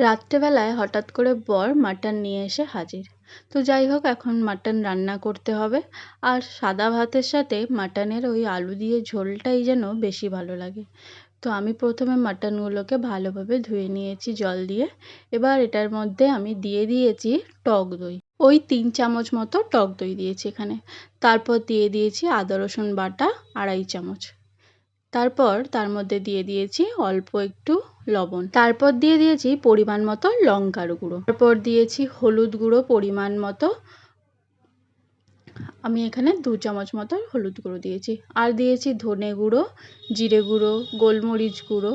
রাত্রেবেলায় হঠাৎ করে বর মাটন নিয়ে এসে হাজির। তো যাই হোক, এখন মাটন রান্না করতে হবে। আর সাদা ভাতের সাথে মাটনের ওই আলু দিয়ে ঝোলটাই যেন বেশি ভালো লাগে। তো আমি প্রথমে মাটনগুলোকে ভালোভাবে ধুয়ে নিয়েছি জল দিয়ে। এবার এটার মধ্যে আমি দিয়ে দিয়েছি টক দই। ওই তিন চামচ মতো টক দই দিয়েছি এখানে। তারপর দিয়ে দিয়েছি আদা, রসুন বাটা, আড়াই চামচ। তারপর তার মধ্যে দিয়ে দিয়েছি অল্প একটু লবণ। তারপর দিয়ে দিয়েছি পরিমাণ মতো লঙ্কার গুঁড়ো। তারপর দিয়েছি হলুদ গুঁড়ো পরিমাণ মতো। আমি এখানে দু চামচ মতো হলুদ গুঁড়ো দিয়েছি। আর দিয়েছি ধনে গুঁড়ো, জিরে গুঁড়ো, গোলমরিচ গুঁড়ো।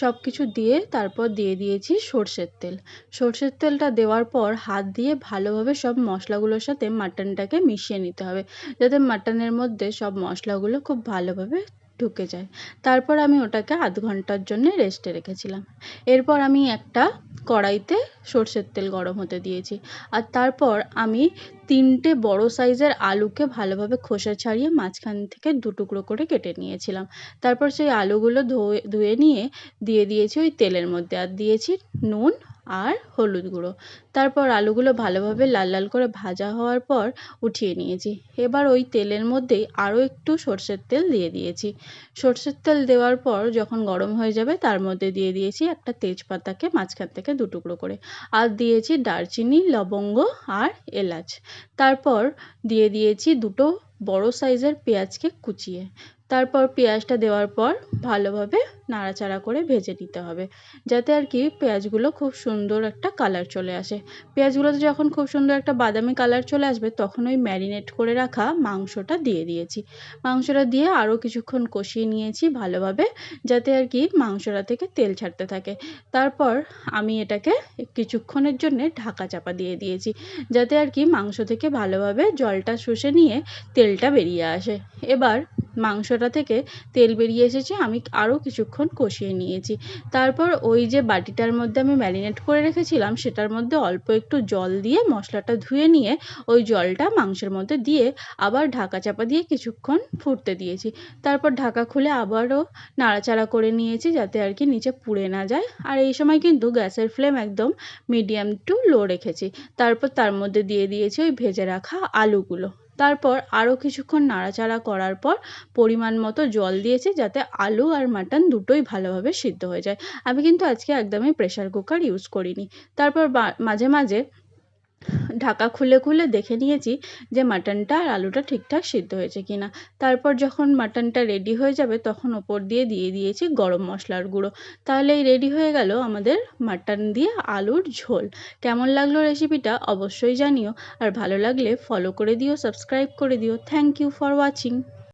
সব কিছু দিয়ে তারপর দিয়ে দিয়েছি সর্ষের তেল। সর্ষের তেলটা দেওয়ার পর হাত দিয়ে ভালোভাবে সব মশলাগুলোর সাথে মাটনটাকে মিশিয়ে নিতে হবে। যাতে মাটনের মধ্যে সব মশলাগুলো খুব ভালোভাবে ঢুকে যায়। তারপর আমি ওটাকে আধ ঘণ্টার জন্য রেস্টে রেখেছিলাম। এরপর আমি একটা কড়াইতে সর্ষের তেল গরম হতে দিয়েছি। আর তারপর আমি তিনটে বড় সাইজের আলুকে ভালোভাবে খোসা ছাড়িয়ে মাঝখান থেকে দু টুকরো করে কেটে নিয়েছিলাম। তারপর সেই আলুগুলো ধুয়ে ধুয়ে নিয়ে দিয়ে দিয়েছি ওই তেলের মধ্যে। আর দিয়েছি নুন আর হলুদ গুঁড়ো। তারপর আলুগুলো ভালোভাবে লাল লাল করে ভাজা হওয়ার পর উঠিয়ে নিয়েছি। এবার ওই তেলের মধ্যেই আরও একটু সর্ষের তেল দিয়ে দিয়েছি। সর্ষের তেল দেওয়ার পর যখন গরম হয়ে যাবে তার মধ্যে দিয়ে দিয়েছি একটা তেজপাতাকে মাঝখান থেকে দু টুকরো করে। আর দিয়েছি দারচিনি, লবঙ্গ আর এলাচ। তারপর দিয়ে দিয়েছি দুটো বড় সাইজের পেঁয়াজকে কুচিয়ে। তারপর পেঁয়াজটা দেওয়ার পর ভালোভাবে নাড়াচাড়া করে ভেজে নিতে হবে, যাতে আর কি পেঁয়াজগুলো খুব সুন্দর একটা কালার চলে আসে। পেঁয়াজগুলোতে যখন খুব সুন্দর একটা বাদামি কালার চলে আসবে, তখন ওই ম্যারিনেট করে রাখা মাংসটা দিয়ে দিয়েছি। মাংসটা দিয়ে আরও কিছুক্ষণ কষিয়ে নিয়েছি ভালোভাবে, যাতে আর কি মাংসটা থেকে তেল ছাড়তে থাকে। তারপর আমি এটাকে কিছুক্ষণের জন্যে ঢাকা চাপা দিয়ে দিয়েছি, যাতে আর কি মাংস থেকে ভালোভাবে জলটা শুষে নিয়ে তেলটা বেরিয়ে আসে। এবার মাংসটা থেকে তেল বেরিয়ে এসেছে, আমি আরও কিছুক্ষণ কষিয়ে নিয়েছি। তারপর ওই যে বাটিটার মধ্যে আমি ম্যারিনেট করে রেখেছিলাম, সেটার মধ্যে অল্প একটু জল দিয়ে মশলাটা ধুয়ে নিয়ে ওই জলটা মাংসের মধ্যে দিয়ে আবার ঢাকা চাপা দিয়ে কিছুক্ষণ ফুটতে দিয়েছি। তারপর ঢাকা খুলে আবারও নাড়াচাড়া করে নিয়েছি যাতে আর কি নিচে পুড়ে না যায়। আর এই সময় কিন্তু গ্যাসের ফ্লেম একদম মিডিয়াম টু লো রেখেছি। তারপর তার মধ্যে দিয়ে দিয়েছি ওই ভেজে রাখা আলুগুলো। তারপর আরও কিছুক্ষণ নাড়াচাড়া করার পর পরিমাণ মতো জল দিয়েছি যাতে আলু আর মাটন দুটোই ভালোভাবে সিদ্ধ হয়ে যায়। আমি কিন্তু আজকে একদমই প্রেশার কুকার ইউজ করিনি। তারপর মাঝে মাঝে ঢাকা খুলে খুলে দেখে নিয়েছি যে মাটনটা আর আলুটা ঠিকঠাক সিদ্ধ হয়েছে কি না তারপর যখন মাটনটা রেডি হয়ে যাবে তখন ওপর দিয়ে দিয়ে দিয়েছি গরম মশলার গুঁড়ো। তাহলেই রেডি হয়ে গেল আমাদের মাটন দিয়ে আলুর ঝোল। কেমন লাগল রেসিপিটা অবশ্যই জানিও। আর ভালো লাগলে ফলো করে দিও সাবস্ক্রাইব করে দিও। Thank you for watching